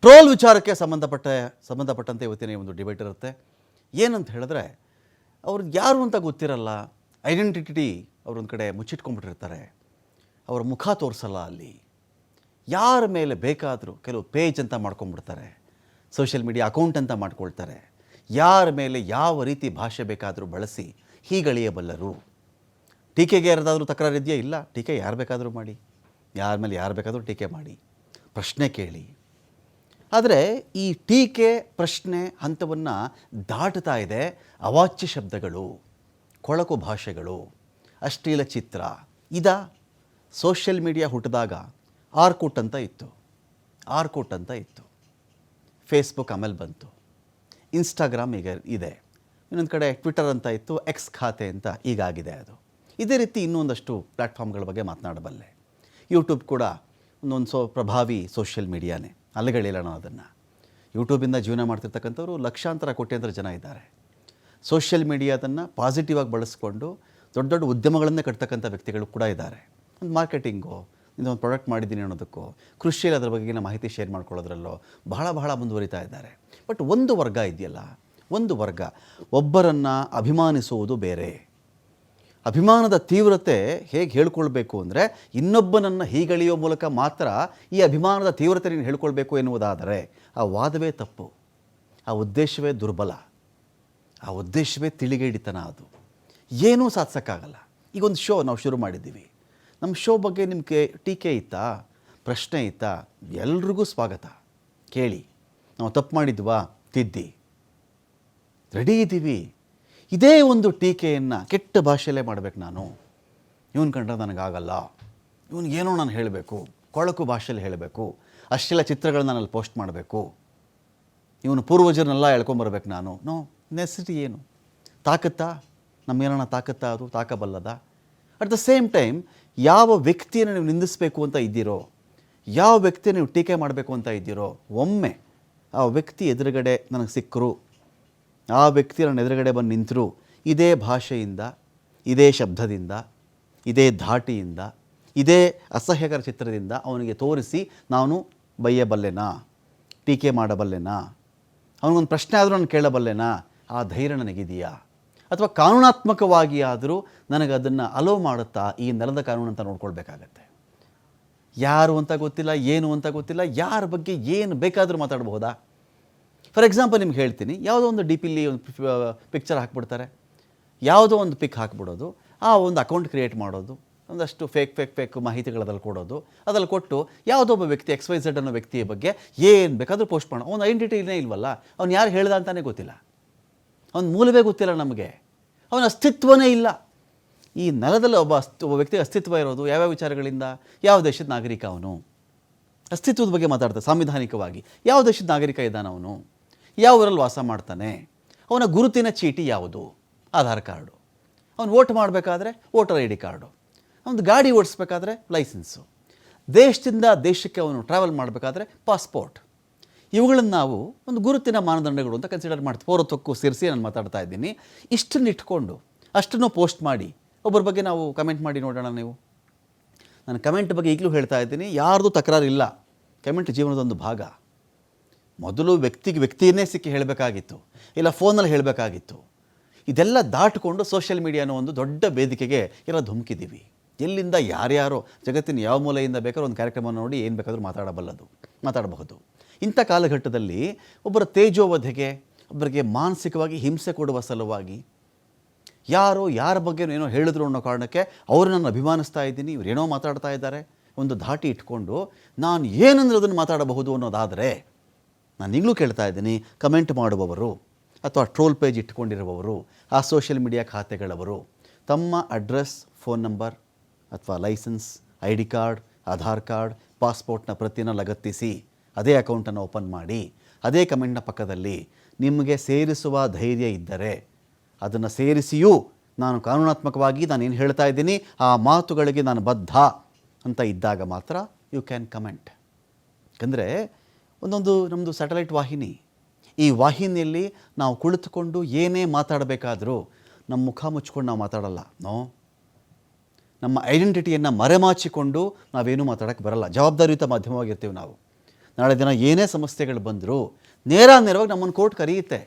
Troll ವಿಚಾರಕ್ಕೆ ಸಂಬಂಧಪಟ್ಟ, ಸಂಬಂಧಪಟ್ಟಂತೆ ಇವತ್ತಿನ ಒಂದು ಡಿಬೇಟ್ ಇರುತ್ತೆ. ಏನಂತ ಹೇಳಿದ್ರೆ, ಅವ್ರು ಯಾರು ಅಂತ ಗೊತ್ತಿರಲ್ಲ ಐಡೆಂಟಿಟಿ ಅವ್ರೊಂದು ಕಡೆ ಮುಚ್ಚಿಟ್ಕೊಂಡ್ಬಿಟ್ಟಿರ್ತಾರೆ. ಅವ್ರ ಮುಖ ತೋರಿಸಲ್ಲ ಅಲ್ಲಿ. ಯಾರ ಮೇಲೆ ಬೇಕಾದರೂ ಕೆಲವು ಪೇಜ್ ಅಂತ ಮಾಡ್ಕೊಂಡ್ಬಿಡ್ತಾರೆ. ಸೋಷಿಯಲ್ ಮೀಡಿಯಾ ಅಕೌಂಟ್ ಅಂತ ಮಾಡ್ಕೊಳ್ತಾರೆ. ಯಾರ ಮೇಲೆ ಯಾವ ರೀತಿ ಭಾಷೆ ಬೇಕಾದರೂ ಬಳಸಿ ಹೀಗಳಿಯಬಲ್ಲರು. ಟೀಕೆಗೆ ಯಾರದಾದರೂ ತಕರಾರು ಇದೆಯಾ ಇಲ್ಲ. ಟೀಕೆ ಯಾರು ಬೇಕಾದರೂ ಮಾಡಿ. ಯಾರ ಮೇಲೆ ಯಾರು ಬೇಕಾದರೂ ಟೀಕೆ ಮಾಡಿ. ಪ್ರಶ್ನೆ ಕೇಳಿ. ಆದರೆ ಈ ಟೀಕೆ, ಪ್ರಶ್ನೆ ಹಂತವನ್ನು ದಾಟ್ತಾ ಇದೆ ಅವಾಚ್ಯ ಶಬ್ದಗಳು, ಕೊಳಕು ಭಾಷೆಗಳು, ಅಶ್ಲೀಲ ಚಿತ್ರ. ಇದ ಸೋಷಿಯಲ್ ಮೀಡಿಯಾ ಹುಟ್ಟಿದಾಗ ಆರ್ಕೂಟ್ ಅಂತ ಇತ್ತು. ಆರ್ಕೂಟ್ ಅಂತ ಇತ್ತು. ಫೇಸ್ಬುಕ್ ಆಮೇಲೆ ಬಂತು. ಇನ್ಸ್ಟಾಗ್ರಾಮ್ ಈಗ ಇದೆ. ಇನ್ನೊಂದು ಕಡೆ ಟ್ವಿಟರ್ ಅಂತ ಇತ್ತು. ಎಕ್ಸ್ ಖಾತೆ ಅಂತ ಈಗಾಗಿದೆ ಅದು. ಇದೇ ರೀತಿ ಇನ್ನೊಂದಷ್ಟು ಪ್ಲ್ಯಾಟ್ಫಾರ್ಮ್ಗಳ ಬಗ್ಗೆ ಮಾತನಾಡಬಲ್ಲೆ. ಯೂಟ್ಯೂಬ್ ಕೂಡ ಒಂದೊಂದು ಸೊ ಪ್ರಭಾವಿ ಸೋಷಿಯಲ್ ಮೀಡಿಯಾನೇ ಅಲೆಗಳಿಲ್ಲ ನಾವು ಅದನ್ನು. ಯೂಟ್ಯೂಬಿಂದ ಜೀವನ ಮಾಡ್ತಿರ್ತಕ್ಕಂಥವ್ರು ಲಕ್ಷಾಂತರ ಕೋಟ್ಯಾಂತರ ಜನ ಇದ್ದಾರೆ. ಸೋಷಿಯಲ್ ಮೀಡಿಯಾದನ್ನು ಪಾಸಿಟಿವ್ ಆಗಿ ಬಳಸ್ಕೊಂಡು ದೊಡ್ಡ ದೊಡ್ಡ ಉದ್ಯಮಗಳನ್ನೇ ಕಟ್ತಕ್ಕಂಥ ವ್ಯಕ್ತಿಗಳು ಕೂಡ ಇದ್ದಾರೆ. ಒಂದು ಮಾರ್ಕೆಟಿಂಗು ಒಂದು ಪ್ರಾಡಕ್ಟ್ ಮಾಡಿದ್ದೀನಿ ಅನ್ನೋದಕ್ಕೂ, ಕೃಷಿಯಲ್ಲಿ ಅದರ ಬಗ್ಗೆ ಮಾಹಿತಿ ಶೇರ್ ಮಾಡ್ಕೊಳ್ಳೋದ್ರಲ್ಲೋ ಬಹಳ ಬಹಳ ಮುಂದುವರಿತಾ ಇದ್ದಾರೆ. ಬಟ್ ಒಂದು ವರ್ಗ ಇದೆಯಲ್ಲ, ಒಂದು ವರ್ಗ ಒಬ್ಬರನ್ನು ಅಭಿಮಾನಿಸುವುದು ಬೇರೆ. ಅಭಿಮಾನದ ತೀವ್ರತೆ ಹೇಗೆ ಹೇಳ್ಕೊಳ್ಬೇಕು ಅಂದರೆ ಇನ್ನೊಬ್ಬನನ್ನು ಹೀಗಳಿಯೋ ಮೂಲಕ ಮಾತ್ರ ಈ ಅಭಿಮಾನದ ತೀವ್ರತೆ ನೀನು ಹೇಳ್ಕೊಳ್ಬೇಕು ಎನ್ನುವುದಾದರೆ ಆ ವಾದವೇ ತಪ್ಪು, ಆ ಉದ್ದೇಶವೇ ದುರ್ಬಲ, ಆ ಉದ್ದೇಶವೇ ತಿಳಿಗೇಡಿತನ ಅದು. ಏನೂ ಸಾಧಿಸೋಕ್ಕಾಗಲ್ಲ. ಈಗ ಒಂದು ಶೋ ನಾವು ಶುರು ಮಾಡಿದ್ದೀವಿ. ನಮ್ಮ ಶೋ ಬಗ್ಗೆ ನಿಮಗೆ ಟೀಕೆ ಇತ್ತಾ? ಪ್ರಶ್ನೆ ಇತ್ತಾ? ಎಲ್ರಿಗೂ ಸ್ವಾಗತ. ಕೇಳಿ. ನಾವು ತಪ್ಪು ಮಾಡಿದ್ವಾ? ತಿದ್ದಿ. ರೆಡಿ ಇದ್ದೀವಿ ಇದೇ ಒಂದು ಟೀಕೆಯನ್ನು ಕೆಟ್ಟ ಭಾಷೆಯಲ್ಲೇ ಮಾಡಬೇಕು ನಾನು. ಇವನು ಕಂಡ್ರೆ ನನಗಾಗಲ್ಲ. ಇವನಿಗೇನೋ ನಾನು ಹೇಳಬೇಕು. ಕೊಳಕು ಭಾಷೆಯಲ್ಲಿ ಹೇಳಬೇಕು. ಅಷ್ಟೆಲ್ಲ ಚಿತ್ರಗಳನ್ನ ನಾನಲ್ಲಿ ಪೋಸ್ಟ್ ಮಾಡಬೇಕು. ಇವನು ಪೂರ್ವಜರನ್ನೆಲ್ಲ ಎಳ್ಕೊಂಬರ್ಬೇಕು ನಾನು. ನೋ ನೆಸಿಟಿ ಏನು? ತಾಕತ್ತಾ? ನಮಗೇನೋ ತಾಕತ್ತಾ ಅದು? ತಾಕಬಲ್ಲದ? ಅಟ್ ದ ಸೇಮ್ ಟೈಮ್ ಯಾವ ವ್ಯಕ್ತಿಯನ್ನು ನೀವು ನಿಂದಿಸಬೇಕು ಅಂತ ಇದ್ದೀರೋ, ಯಾವ ವ್ಯಕ್ತಿಯನ್ನು ನೀವು ಟೀಕೆ ಮಾಡಬೇಕು ಅಂತ ಇದ್ದೀರೋ, ಒಮ್ಮೆ ಆ ವ್ಯಕ್ತಿ ಎದುರುಗಡೆ ನನಗೆ ಸಿಕ್ಕರು ಆ ವ್ಯಕ್ತಿ ನನ್ನ ಎದುರುಗಡೆ ಬಂದು ನಿಂತರೂ ಇದೇ ಭಾಷೆಯಿಂದ, ಇದೇ ಶಬ್ದದಿಂದ, ಇದೇ ಧಾಟಿಯಿಂದ, ಇದೇ ಅಸಹ್ಯಕರ ಚಿತ್ರದಿಂದ ಅವನಿಗೆ ತೋರಿಸಿ ನಾನು ಬೈಯಬಲ್ಲೆನಾ, ಟೀಕೆ ಮಾಡಬಲ್ಲೆನಾ, ಅವನಿಗೊಂದು ಪ್ರಶ್ನೆ ಆದರೂ ನಾನು ಕೇಳಬಲ್ಲೆನಾ, ಆ ಧೈರ್ಯ ನನಗಿದೆಯಾ? ಅಥವಾ ಕಾನೂನಾತ್ಮಕವಾಗಿ ಆದರೂ ನನಗೆ ಅದನ್ನು ಅಲೋ ಮಾಡುತ್ತಾ ಈ ನೆಲದ ಕಾನೂನು ಅಂತ ನೋಡ್ಕೊಳ್ಬೇಕಾಗತ್ತೆ. ಯಾರು ಅಂತ ಗೊತ್ತಿಲ್ಲ, ಏನು ಅಂತ ಗೊತ್ತಿಲ್ಲ, ಯಾರ ಬಗ್ಗೆ ಏನು ಬೇಕಾದರೂ ಮಾತಾಡಬಹುದಾ? ಫಾರ್ ಎಕ್ಸಾಂಪಲ್ ನಿಮ್ಗೆ ಹೇಳ್ತೀನಿ, ಯಾವುದೋ ಒಂದು ಡಿ ಪಿಲಿ ಒಂದು ಪಿಕ್ಚರ್ ಹಾಕ್ಬಿಡ್ತಾರೆ. ಯಾವುದೋ ಒಂದು ಪಿಕ್ ಹಾಕ್ಬಿಡೋದು, ಆ ಒಂದು ಅಕೌಂಟ್ ಕ್ರಿಯೇಟ್ ಮಾಡೋದು, ಒಂದಷ್ಟು ಫೇಕ್ ಫೇಕ್ ಫೇಕ್ ಮಾಹಿತಿಗಳದಲ್ಲಿ ಕೊಡೋದು, ಅದ್ರಲ್ಲಿ ಕೊಟ್ಟು ಯಾವುದೋ ಒಬ್ಬ ವ್ಯಕ್ತಿ ಎಕ್ಸ್ ವೈ ಝೆಡ್ ಅನ್ನೋ ವ್ಯಕ್ತಿಯ ಬಗ್ಗೆ ಏನು ಬೇಕಾದರೂ ಪೋಸ್ಟ್ ಮಾಡೋ. ಅವ್ನ ಐಡೆಂಟಿಟಿನೇ ಇಲ್ವಲ್ಲ, ಅವ್ನು ಯಾರು ಹೇಳ್ದ ಅಂತಾನೆ ಗೊತ್ತಿಲ್ಲ. ಅವ್ನ ಮೂಲವೇ ಗೊತ್ತಿಲ್ಲ ನಮಗೆ. ಅವನ ಅಸ್ತಿತ್ವನೇ ಇಲ್ಲ. ಈ ನೆಲದಲ್ಲಿ ಒಬ್ಬ ಅಸ್ತಿ, ಒಬ್ಬ ವ್ಯಕ್ತಿ ಅಸ್ತಿತ್ವ ಇರೋದು ಯಾವ್ಯಾವ ವಿಚಾರಗಳಿಂದ? ಯಾವ ದೇಶದ ನಾಗರಿಕ ಅವನು? ಅಸ್ತಿತ್ವದ ಬಗ್ಗೆ ಮಾತಾಡ್ತಾರೆ ಸಾಂವಿಧಾನಿಕವಾಗಿ, ಯಾವ ದೇಶದ ನಾಗರಿಕ ಇದ್ದಾನ ಅವನು? ಯಾವ ಊರಲ್ಲಿ ವಾಸ ಮಾಡ್ತಾನೆ? ಅವನ ಗುರುತಿನ ಚೀಟಿ ಯಾವುದು? ಆಧಾರ್ ಕಾರ್ಡು. ಅವನು ವೋಟ್ ಮಾಡಬೇಕಾದ್ರೆ ವೋಟರ್ ಐ ಡಿ ಕಾರ್ಡು. ಅವನು ಗಾಡಿ ಓಡಿಸ್ಬೇಕಾದ್ರೆ ಲೈಸೆನ್ಸು. ದೇಶದಿಂದ ದೇಶಕ್ಕೆ ಅವನು ಟ್ರಾವೆಲ್ ಮಾಡಬೇಕಾದ್ರೆ ಪಾಸ್ಪೋರ್ಟ್. ಇವುಗಳನ್ನು ನಾವು ಒಂದು ಗುರುತಿನ ಮಾನದಂಡಗಳು ಅಂತ ಕನ್ಸಿಡರ್ ಮಾಡ್ತೀವಿ. ಪೌರತ್ವಕ್ಕೂ ಸೇರಿಸಿ ನಾನು ಮಾತಾಡ್ತಾ ಇದ್ದೀನಿ. ಇಷ್ಟನ್ನು ಇಟ್ಕೊಂಡು, ಅಷ್ಟನ್ನು ಪೋಸ್ಟ್ ಮಾಡಿ, ಒಬ್ಬರ ಬಗ್ಗೆ ನಾವು ಕಮೆಂಟ್ ಮಾಡಿ ನೋಡೋಣ ನೀವು. ನಾನು ಕಮೆಂಟ್ ಬಗ್ಗೆ ಈಗಲೂ ಹೇಳ್ತಾ ಇದ್ದೀನಿ. ಯಾರ್ದು ತಕರಾರಿಲ್ಲ. ಕಮೆಂಟ್ ಜೀವನದ ಒಂದು ಭಾಗ. ಮೊದಲು ವ್ಯಕ್ತಿಗೆ ವ್ಯಕ್ತಿಯನ್ನೇ ಸಿಕ್ಕಿ ಹೇಳಬೇಕಾಗಿತ್ತು, ಇಲ್ಲ ಫೋನಲ್ಲಿ ಹೇಳಬೇಕಾಗಿತ್ತು. ಇದೆಲ್ಲ ದಾಟಿಕೊಂಡು ಸೋಷಿಯಲ್ ಮೀಡಿಯಾ ಅನ್ನೋ ಒಂದು ದೊಡ್ಡ ವೇದಿಕೆಗೆ ಎಲ್ಲ ಧುಮುಕಿದ್ದೀವಿ. ಎಲ್ಲಿಂದ ಯಾರ್ಯಾರೋ, ಜಗತ್ತಿನ ಯಾವ ಮೂಲೆಯಿಂದ ಬೇಕಾದ್ರೂ ಒಂದು ಕಾರ್ಯಕ್ರಮ ನೋಡಿ ಏನು ಬೇಕಾದರೂ ಮಾತಾಡಬಲ್ಲದು, ಮಾತಾಡಬಹುದು. ಇಂಥ ಕಾಲಘಟ್ಟದಲ್ಲಿ ಒಬ್ಬರ ತೇಜೋವಧೆಗೆ, ಒಬ್ಬರಿಗೆ ಮಾನಸಿಕವಾಗಿ ಹಿಂಸೆ ಕೊಡುವ ಸಲುವಾಗಿ ಯಾರೋ ಯಾರ ಬಗ್ಗೆ ಏನೋ ಹೇಳಿದ್ರು ಅನ್ನೋ ಕಾರಣಕ್ಕೆ ಅವರು ನಾನು ಅಭಿಮಾನಿಸ್ತಾ ಇದ್ದೀನಿ, ಇವ್ರು ಏನೋ ಮಾತಾಡ್ತಾ ಇದ್ದಾರೆ. ಒಂದು ಧಾಟಿ ಇಟ್ಕೊಂಡು ನಾನು ಏನಂದ್ರೆ ಅದನ್ನು ಮಾತಾಡಬಹುದು ಅನ್ನೋದಾದರೆ ನಾನು ಈಗಲೂ ಕೇಳ್ತಾ ಇದ್ದೀನಿ ಕಮೆಂಟ್ ಮಾಡುವವರು ಅಥವಾ ಟ್ರೋಲ್ ಪೇಜ್ ಇಟ್ಕೊಂಡಿರುವವರು, ಆ ಸೋಷಿಯಲ್ ಮೀಡಿಯಾ ಖಾತೆಗಳವರು, ತಮ್ಮ ಅಡ್ರೆಸ್ ಫೋನ್ ನಂಬರ್ ಅಥವಾ licence I D card Aadhaar card ಪಾಸ್ಪೋರ್ಟ್ನ ಪ್ರತಿನ ಲಗತ್ತಿಸಿ ಅದೇ ಅಕೌಂಟನ್ನು ಓಪನ್ ಮಾಡಿ, ಅದೇ ಕಮೆಂಟ್ನ ಪಕ್ಕದಲ್ಲಿ ನಿಮಗೆ ಸೇರಿಸುವ ಧೈರ್ಯ ಇದ್ದರೆ ಅದನ್ನು ಸೇರಿಸಿಯೂ ನಾನು ಕಾನೂನಾತ್ಮಕವಾಗಿ ನಾನು ಏನು ಹೇಳ್ತಾ ಇದ್ದೀನಿ, ಆ ಮಾತುಗಳಿಗೆ ನಾನು ಬದ್ಧ ಅಂತ ಇದ್ದಾಗ ಮಾತ್ರ ಯು ಕ್ಯಾನ್ ಕಮೆಂಟ್ ಯಾಕಂದರೆ ಒಂದೊಂದು ನಮ್ಮದು ಸ್ಯಾಟಲೈಟ್ ವಾಹಿನಿ. ಈ ವಾಹಿನಿಯಲ್ಲಿ ನಾವು ಕುಳಿತುಕೊಂಡು ಏನೇ ಮಾತಾಡಬೇಕಾದರೂ ನಮ್ಮ ಮುಖ ಮುಚ್ಕೊಂಡು ನಾವು ಮಾತಾಡಲ್ಲ, ನೋ? ನಮ್ಮ ಐಡೆಂಟಿಟಿಯನ್ನು ಮರೆಮಾಚಿಕೊಂಡು ನಾವೇನೂ ಮಾತಾಡೋಕ್ಕೆ ಬರಲ್ಲ. ಜವಾಬ್ದಾರಿಯುತ ಮಾಧ್ಯಮವಾಗಿರ್ತೀವಿ ನಾವು. ನಾಳೆ ದಿನ ಏನೇ ಸಮಸ್ಯೆಗಳು ಬಂದರೂ ನೇರ ನೇರವಾಗಿ ನಮ್ಮನ್ನು ಕೋರ್ಟ್ ಕರೆಯುತ್ತೆ.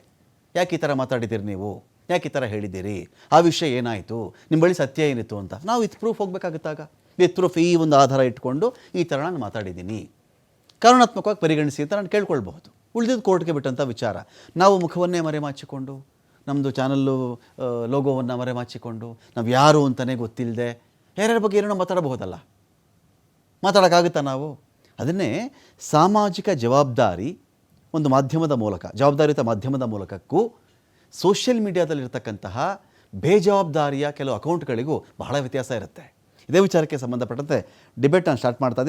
ಯಾಕೆ ಈ ಥರ ಮಾತಾಡಿದ್ದೀರಿ ನೀವು? ಯಾಕೆ ಈ ಥರ ಹೇಳಿದ್ದೀರಿ? ಆ ವಿಷಯ ಏನಾಯಿತು? ನಿಮ್ಮ ಬಳಿ ಸತ್ಯ ಏನಿತ್ತು ಅಂತ. ನಾವು ವಿತ್ ಪ್ರೂಫ್ ಹೋಗಬೇಕಾಗುತ್ತಾಗ. ವಿತ್ ಪ್ರೂಫ್ ಈ ಒಂದು ಆಧಾರ ಇಟ್ಕೊಂಡು ಈ ಥರ ನಾನು ಮಾತಾಡಿದ್ದೀನಿ. ಕಾರಣಾತ್ಮಕವಾಗಿ ಪರಿಗಣಿಸಿ ಅಂತ ನಾನು ಕೇಳ್ಕೊಳ್ಬಹುದು. ಉಳಿದಿದ್ದು ಕೋರ್ಟ್ಗೆ ಬಿಟ್ಟಂಥ ವಿಚಾರ. ನಾವು ಮುಖವನ್ನೇ ಮರೆಮಾಚಿಕೊಂಡು ನಮ್ಮದು ಚಾನಲ್ಲು ಲೋಗೋವನ್ನು ಮರೆಮಾಚಿಕೊಂಡು, ನಾವು ಯಾರು ಅಂತಲೇ ಗೊತ್ತಿಲ್ಲದೆ ಯಾರ್ಯಾರ ಬಗ್ಗೆ ಏನೋ ಮಾತಾಡಬಹುದಲ್ಲ? ಮಾತಾಡೋಕ್ಕಾಗುತ್ತಾ ನಾವು? ಅದನ್ನೇ ಸಾಮಾಜಿಕ ಜವಾಬ್ದಾರಿ ಒಂದು ಮಾಧ್ಯಮದ ಮೂಲಕ, ಜವಾಬ್ದಾರಿಯುತ ಮಾಧ್ಯಮದ ಮೂಲಕಕ್ಕೂ, ಸೋಷಿಯಲ್ ಮೀಡಿಯಾದಲ್ಲಿರ್ತಕ್ಕಂತಹ ಬೇಜವಾಬ್ದಾರಿಯ ಕೆಲವು ಅಕೌಂಟ್ಗಳಿಗೂ ಬಹಳ ವ್ಯತ್ಯಾಸ ಇರುತ್ತೆ. ಇದೇ ವಿಚಾರಕ್ಕೆ ಸಂಬಂಧಪಟ್ಟಂತೆ ಡಿಬೇಟ್ ನಾನು ಸ್ಟಾರ್ಟ್ ಮಾಡ್ತಾ